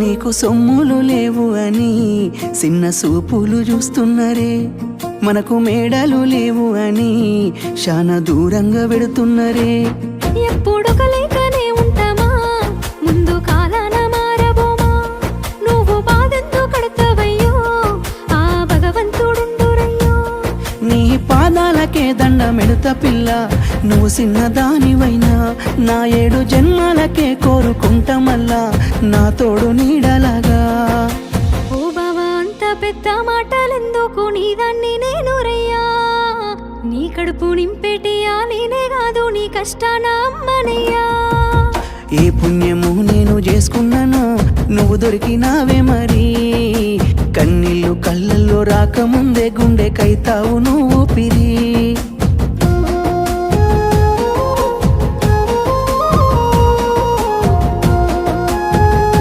నీకు సొమ్ములు లేవు అని చిన్న సూపులు చూస్తున్నరే. మనకు మేడలు లేవు అని శానా దూరంగా పెడుతున్నరే ఎప్పుడు ఉంటామా? ముందు కాలాన మారబోమా? నువ్వు బాధెంతో కడతావయ్యో? ఆ భగవంతుడుండురయ్యో? నీ పాదాలకే దండమెడుత పిల్ల నువ్వు చిన్నదానివైనా నా ఏడు జన్మాలకే మళ్ళా నా తోడు నీడలాగా. ఓ బావా అంత పెద్ద మాటలెందుకు నీదాన్ని నేను రయ్యా? నీ కడుపు నింపేటియా నేనే కాదు నీ కష్టాన అమ్మనయ్యా. ఏ పుణ్యము నేను చేసుకున్నాను నువ్వు దొరికినావే మరి. కన్నీళ్ళు కళ్ళల్లో రాకముందే గుండె కైతావు నువ్వు పిరి